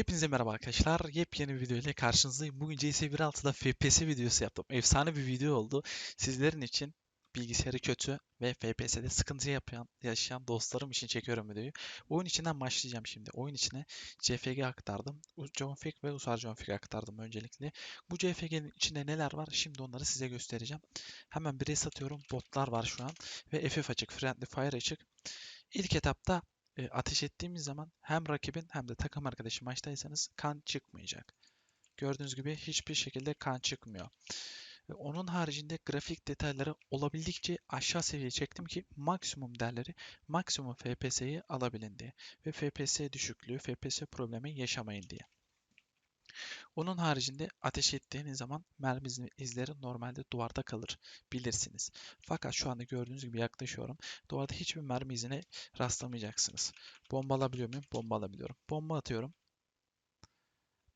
Hepinize merhaba arkadaşlar. Yepyeni bir video ile karşınızdayım. Bugün CS 1.6'da FPS videosu yaptım. Efsane bir video oldu. Sizlerin için bilgisayarı kötü ve FPS'de sıkıntı yapan, yaşayan dostlarım için çekiyorum videoyu. Oyun içinden başlayacağım şimdi. Oyun içine CFG aktardım. Config ve Usar Config aktardım öncelikle. Bu CFG'nin içinde neler var? Şimdi onları size göstereceğim. Hemen bir satıyorum. Botlar var şu an. Ve FF açık, Friendly Fire açık. İlk etapta e, ateş ettiğimiz zaman hem rakibin hem de takım arkadaşı maçtaysanız kan çıkmayacak. Gördüğünüz gibi hiçbir şekilde kan çıkmıyor. Ve onun haricinde grafik detayları olabildikçe aşağı seviyeye çektim ki maksimum değerleri, maksimum FPS'yi alabilin diye. Ve FPS düşüklüğü, FPS problemi yaşamayın diye. Onun haricinde ateş ettiğiniz zaman mermi izleri normalde duvarda kalır. Bilirsiniz. Fakat şu anda gördüğünüz gibi yaklaşıyorum. Duvarda hiçbir mermi izine rastlamayacaksınız. Bomba alabiliyor muyum? Bomba alabiliyorum. Bomba atıyorum.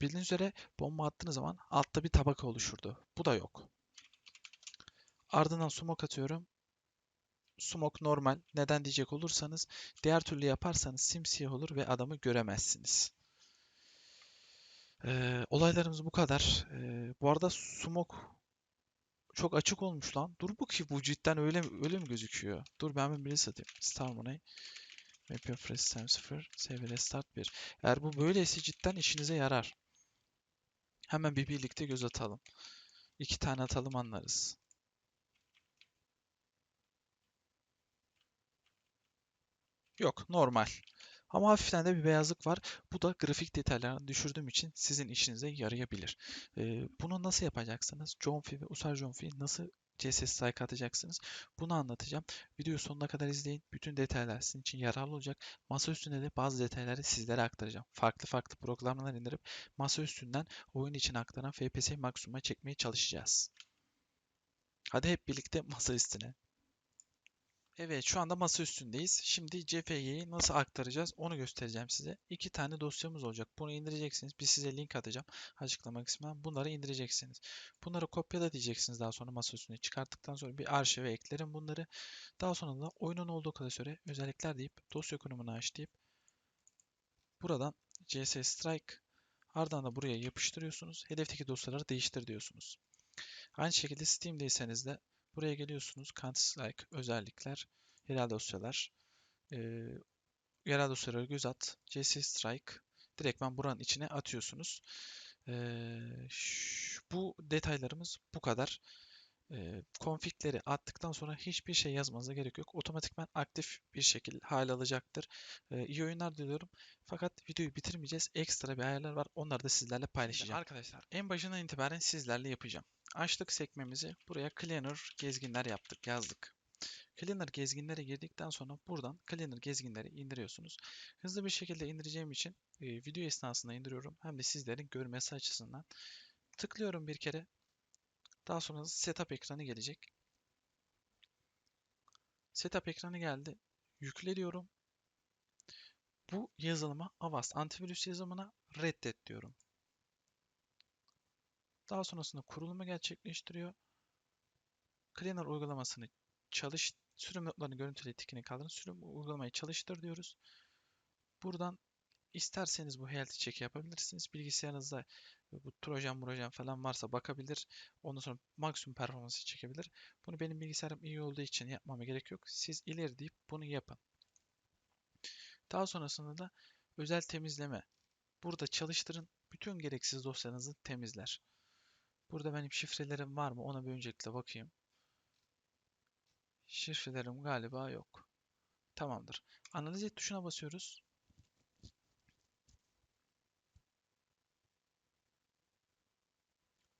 Bildiğiniz üzere bomba attığınız zaman altta bir tabaka oluşurdu. Bu da yok. Ardından smoke atıyorum. Smoke normal. Neden diyecek olursanız diğer türlü yaparsanız simsiyah olur ve adamı göremezsiniz. Ee, olaylarımız bu kadar. Ee, bu arada smoke çok açık olmuş lan. Dur bu ki bu cidden öyle öyle mi gözüküyor? Dur ben bir satayım. Star Money. Map fresh time 0. Save restart 1. Eğer bu böyleyse cidden işinize yarar. Hemen bir birlikte göz atalım. İki tane atalım anlarız. Yok normal. Ama hafiften de bir beyazlık var. Bu da grafik detaylarını düşürdüğüm için sizin işinize yarayabilir. Ee, bunu nasıl yapacaksınız? Jonfi ve Usar Jonfi'yi nasıl CSS strike atacaksınız? Bunu anlatacağım. Videoyu sonuna kadar izleyin. Bütün detaylar sizin için yararlı olacak. Masa üstünde de bazı detayları sizlere aktaracağım. Farklı farklı programlar indirip masa üstünden oyun için aktaran FPS maksimuma çekmeye çalışacağız. Hadi hep birlikte masa üstüne. Evet şu anda masa üstündeyiz. Şimdi CFG'yi nasıl aktaracağız onu göstereceğim size. İki tane dosyamız olacak. Bunu indireceksiniz. Bir size link atacağım açıklama kısmına. Bunları indireceksiniz. Bunları kopyala diyeceksiniz daha sonra masa üstüne çıkarttıktan sonra bir arşive eklerim bunları. Daha sonra da oyunun olduğu kadar süre özellikler deyip dosya konumunu aç deyip buradan CS Strike ardından da buraya yapıştırıyorsunuz. Hedefteki dosyaları değiştir diyorsunuz. Aynı şekilde Steam'deyseniz de Buraya geliyorsunuz. Counter-Strike özellikler, yerel dosyalar, e, yerel dosyalara göz at, CC Strike direktmen buranın içine atıyorsunuz. E, şu, bu detaylarımız bu kadar. E, configleri attıktan sonra hiçbir şey yazmanıza gerek yok. Otomatikman aktif bir şekilde hal alacaktır. E, iyi oyunlar diliyorum. Fakat videoyu bitirmeyeceğiz. Ekstra bir ayarlar var. Onları da sizlerle paylaşacağım. Arkadaşlar en başından itibaren sizlerle yapacağım. Açtık sekmemizi. Buraya Cleaner gezginler yaptık, yazdık. Cleaner gezginlere girdikten sonra buradan Cleaner gezginleri indiriyorsunuz. Hızlı bir şekilde indireceğim için e, video esnasında indiriyorum. Hem de sizlerin görmesi açısından. Tıklıyorum bir kere. Daha sonra setup ekranı gelecek. Setup ekranı geldi. Yükle diyorum. Bu yazılıma Avast antivirüs yazılımına reddet diyorum. Daha sonrasında kurulumu gerçekleştiriyor. Cleaner uygulamasını çalış, sürüm notlarını görüntüle tikini kaldırın. Sürüm uygulamayı çalıştır diyoruz. Buradan isterseniz bu health check yapabilirsiniz. Bilgisayarınızda bu trojan projen falan varsa bakabilir. Ondan sonra maksimum performansı çekebilir. Bunu benim bilgisayarım iyi olduğu için yapmama gerek yok. Siz ileri deyip bunu yapın. Daha sonrasında da özel temizleme. Burada çalıştırın. Bütün gereksiz dosyanızı temizler. Burada benim şifrelerim var mı? Ona bir öncelikle bakayım. Şifrelerim galiba yok. Tamamdır. Analiz et tuşuna basıyoruz.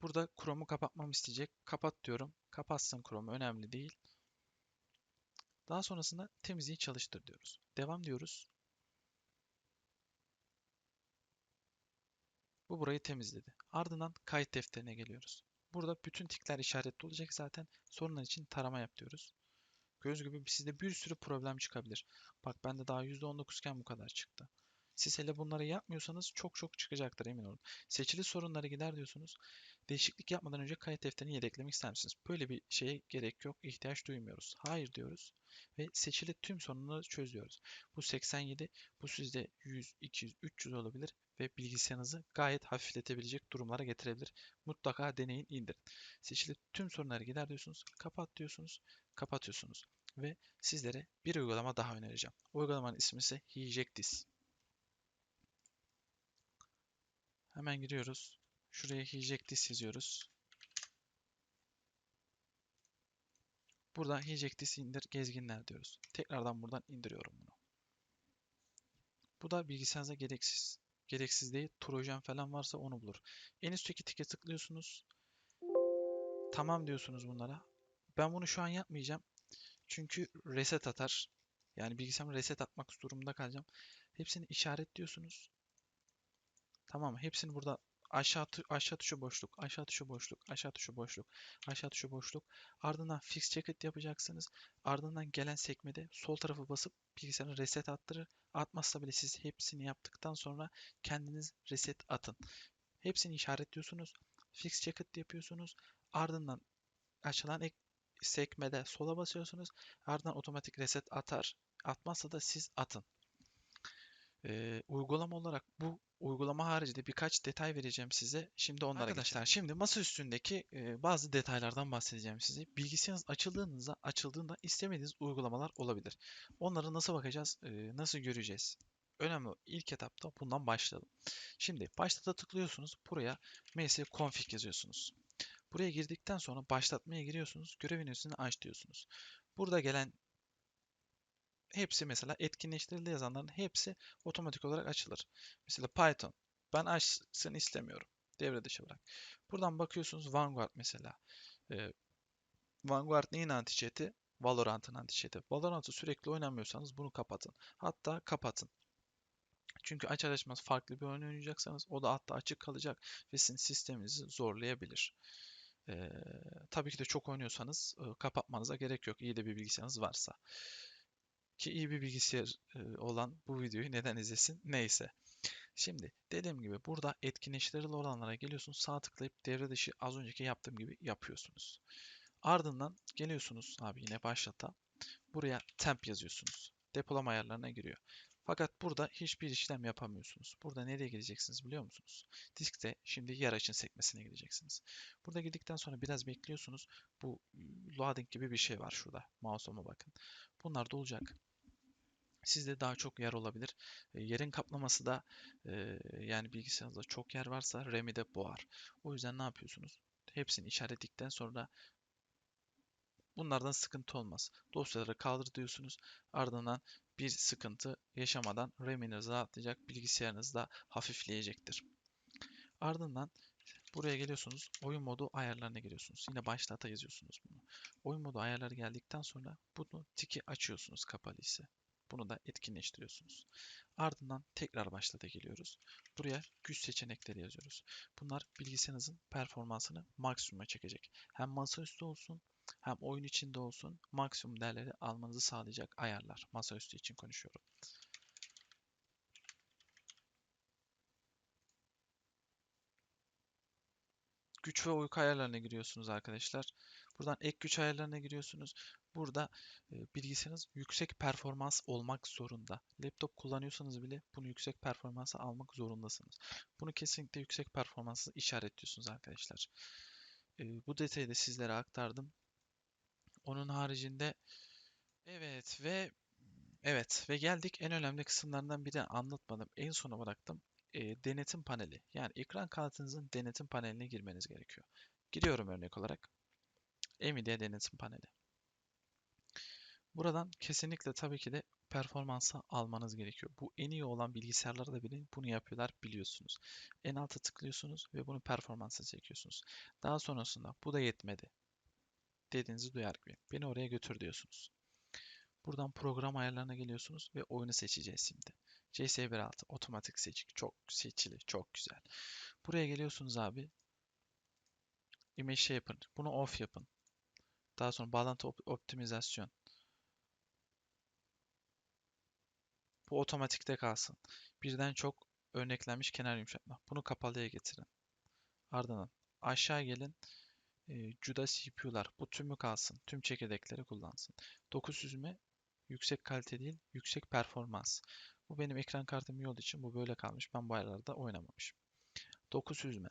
Burada Chrome'u kapatmamı isteyecek. Kapat diyorum. Kapatsın Chrome'u. Önemli değil. Daha sonrasında temizliği çalıştır diyoruz. Devam diyoruz. Bu burayı temizledi. Ardından kayıt defterine geliyoruz. Burada bütün tikler işaretli olacak zaten. Sorunlar için tarama yap diyoruz. Göz gibi sizde bir sürü problem çıkabilir. Bak bende daha %19 iken bu kadar çıktı. Siz hele bunları yapmıyorsanız çok çok çıkacaktır emin olun. Seçili sorunları gider diyorsunuz. Değişiklik yapmadan önce kayıt defterini yedeklemek ister misiniz? Böyle bir şeye gerek yok, ihtiyaç duymuyoruz. Hayır diyoruz ve seçili tüm sorunları çözüyoruz. Bu 87, bu sizde 100, 200, 300 olabilir ve bilgisayarınızı gayet hafifletebilecek durumlara getirebilir. Mutlaka deneyin, indirin. Seçili tüm sorunları gider diyorsunuz, kapat diyorsunuz, kapatıyorsunuz. Ve sizlere bir uygulama daha önereceğim. Uygulamanın ismi ise Hijektis. Hemen giriyoruz. Şuraya Hijektis yazıyoruz. Burada Hijektis indir gezginler diyoruz. Tekrardan buradan indiriyorum bunu. Bu da bilgisayarınıza gereksiz. Gereksiz değil. Trojan falan varsa onu bulur. En üstteki tike tıklıyorsunuz. Tamam diyorsunuz bunlara. Ben bunu şu an yapmayacağım. Çünkü reset atar. Yani bilgisayarımı reset atmak durumunda kalacağım. Hepsini işaretliyorsunuz. Tamam hepsini burada aşağı aşağı tuşu boşluk, aşağı tuşu boşluk, aşağı tuşu boşluk, aşağı tuşu boşluk. Ardından fix check yapacaksınız. Ardından gelen sekmede sol tarafı basıp bilgisayarı reset attırır. Atmazsa bile siz hepsini yaptıktan sonra kendiniz reset atın. Hepsini işaretliyorsunuz. Fix check yapıyorsunuz. Ardından açılan ek sekmede sola basıyorsunuz. Ardından otomatik reset atar. Atmazsa da siz atın. Ee, uygulama olarak bu uygulama haricinde birkaç detay vereceğim size. Şimdi onlara Arkadaşlar geçelim. şimdi masa üstündeki e, bazı detaylardan bahsedeceğim size. Bilgisayarınız açıldığınızda açıldığında istemediğiniz uygulamalar olabilir. Onlara nasıl bakacağız? E, nasıl göreceğiz? Önemli ilk etapta bundan başlayalım. Şimdi başlata tıklıyorsunuz. Buraya ms config yazıyorsunuz. Buraya girdikten sonra başlatmaya giriyorsunuz. Görevin üstüne aç diyorsunuz. Burada gelen hepsi mesela etkinleştirildi yazanların hepsi otomatik olarak açılır. Mesela Python. Ben açsın istemiyorum. Devre dışı bırak. Buradan bakıyorsunuz Vanguard mesela. Ee, Vanguard neyin antiçeti? Valorant'ın antiçeti. Valorant'ı sürekli oynamıyorsanız bunu kapatın. Hatta kapatın. Çünkü açar açmaz farklı bir oyun oynayacaksanız o da hatta açık kalacak ve sizin sisteminizi zorlayabilir. Ee, tabii ki de çok oynuyorsanız e, kapatmanıza gerek yok. İyi de bir bilgisayarınız varsa. Ki iyi bir bilgisayar e, olan bu videoyu neden izlesin? Neyse. Şimdi dediğim gibi burada etkinleştirili olanlara geliyorsunuz. Sağ tıklayıp devre dışı az önceki yaptığım gibi yapıyorsunuz. Ardından geliyorsunuz abi yine başlata. Buraya temp yazıyorsunuz. Depolama ayarlarına giriyor. Fakat burada hiçbir işlem yapamıyorsunuz. Burada nereye gideceksiniz biliyor musunuz? Diskte şimdi yer açın sekmesine gideceksiniz. Burada gidikten sonra biraz bekliyorsunuz. Bu loading gibi bir şey var şurada. Mouse'uma bakın. Bunlar da olacak. Sizde daha çok yer olabilir. E, yerin kaplaması da e, yani bilgisayarınızda çok yer varsa RAM'i de boğar. O yüzden ne yapıyorsunuz? Hepsini işaretledikten sonra bunlardan sıkıntı olmaz. Dosyaları kaldır diyorsunuz. Ardından bir sıkıntı yaşamadan RAM'iniz rahatlayacak, bilgisayarınız da hafifleyecektir. Ardından buraya geliyorsunuz. Oyun modu ayarlarına giriyorsunuz. Yine başlata yazıyorsunuz bunu. Oyun modu ayarları geldikten sonra bunu tiki açıyorsunuz kapalı ise. Bunu da etkinleştiriyorsunuz. Ardından tekrar başlata geliyoruz. Buraya güç seçenekleri yazıyoruz. Bunlar bilgisayarınızın performansını maksimuma çekecek. Hem masaüstü olsun hem oyun içinde olsun maksimum değerleri almanızı sağlayacak ayarlar. Masaüstü için konuşuyorum. Güç ve uyku ayarlarına giriyorsunuz arkadaşlar. Buradan ek güç ayarlarına giriyorsunuz. Burada e, bilgisayarınız yüksek performans olmak zorunda. Laptop kullanıyorsanız bile bunu yüksek performansa almak zorundasınız. Bunu kesinlikle yüksek performanslı işaretliyorsunuz arkadaşlar. E, bu detayı da sizlere aktardım. Onun haricinde evet ve evet ve geldik en önemli kısımlarından biri anlatmadım. En sona bıraktım. E, denetim paneli. Yani ekran kartınızın denetim paneline girmeniz gerekiyor. Giriyorum örnek olarak. Nvidia denetim paneli. Buradan kesinlikle tabii ki de performansı almanız gerekiyor. Bu en iyi olan bilgisayarlarda da bile bunu yapıyorlar biliyorsunuz. En alta tıklıyorsunuz ve bunu performansa çekiyorsunuz. Daha sonrasında bu da yetmedi dediğinizi duyar gibi. Beni oraya götür diyorsunuz. Buradan program ayarlarına geliyorsunuz ve oyunu seçeceğiz şimdi. CS1.6 otomatik seçik. Çok seçili. Çok güzel. Buraya geliyorsunuz abi. Image şey yapın. Bunu off yapın. Daha sonra bağlantı op optimizasyon. Bu otomatikte kalsın. Birden çok örneklenmiş kenar yumuşatma. Bunu kapalıya getirin. Ardından aşağı gelin. E, CUDA CPU'lar. Bu tümü kalsın. Tüm çekirdekleri kullansın. Dokuz süzme yüksek kalite değil, yüksek performans. Bu benim ekran kartım iyi olduğu için bu böyle kalmış. Ben bu ayarlarda oynamamışım. Doku süzme.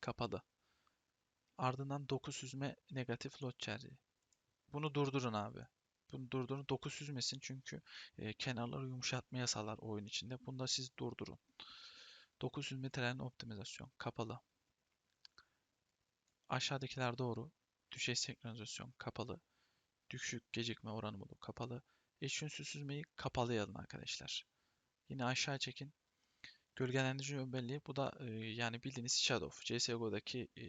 Kapalı. Ardından doku süzme negatif load çerçeği. Bunu durdurun abi. Bunu durdurun. Doku süzmesin çünkü e, kenarları yumuşatmaya sağlar oyun içinde. Bunu da siz durdurun. Doku süzme tren optimizasyon. Kapalı. Aşağıdakiler doğru. Düşey senkronizasyon kapalı. Düşük gecikme oranı modu kapalı. Eş ünsüz süzmeyi kapalı yazın arkadaşlar. Yine aşağı çekin. Gölgelendirici ön belleği. Bu da e, yani bildiğiniz Shadow. CSGO'daki e,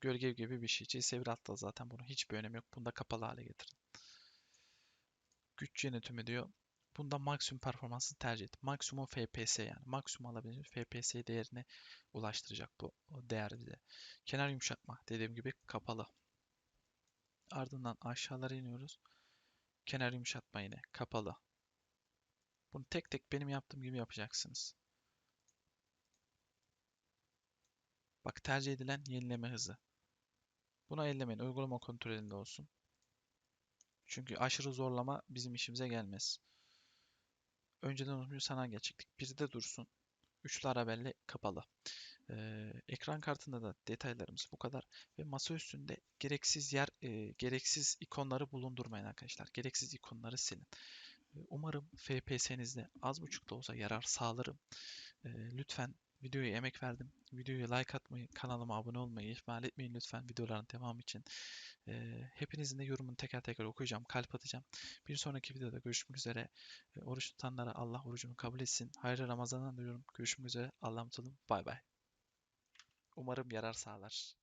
gölge gibi bir şey. CS1 hatta zaten bunun hiçbir önemi yok. Bunu da kapalı hale getirin. Güç yönetimi diyor. Bunda maksimum performansı tercih et. Maksimum FPS yani. Maksimum alabileceğiniz FPS değerine ulaştıracak bu değer bize. Kenar yumuşatma dediğim gibi kapalı. Ardından aşağılara iniyoruz. Kenar yumuşatma yine kapalı. Bunu tek tek benim yaptığım gibi yapacaksınız. Bak tercih edilen yenileme hızı. Buna ellemeyin. Uygulama kontrolünde olsun. Çünkü aşırı zorlama bizim işimize gelmez. Önceden unutmuş sana geçecektik. Bir de dursun. Üçlü arabelle kapalı. Ee, ekran kartında da detaylarımız bu kadar. Ve masa üstünde gereksiz yer, e, gereksiz ikonları bulundurmayın arkadaşlar. Gereksiz ikonları silin. Ee, Umarım FPS'nizde az buçuk da olsa yarar sağlarım. Ee, lütfen videoya emek verdim. Videoya like atmayı, kanalıma abone olmayı ihmal etmeyin lütfen videoların devamı için. Ee, hepinizin de yorumunu teker teker okuyacağım, kalp atacağım. Bir sonraki videoda görüşmek üzere. Ee, oruç tutanlara Allah orucunu kabul etsin. Hayırlı Ramazanlar diliyorum. Görüşmek üzere. Allah'a olun. Bay bay. Umarım yarar sağlar.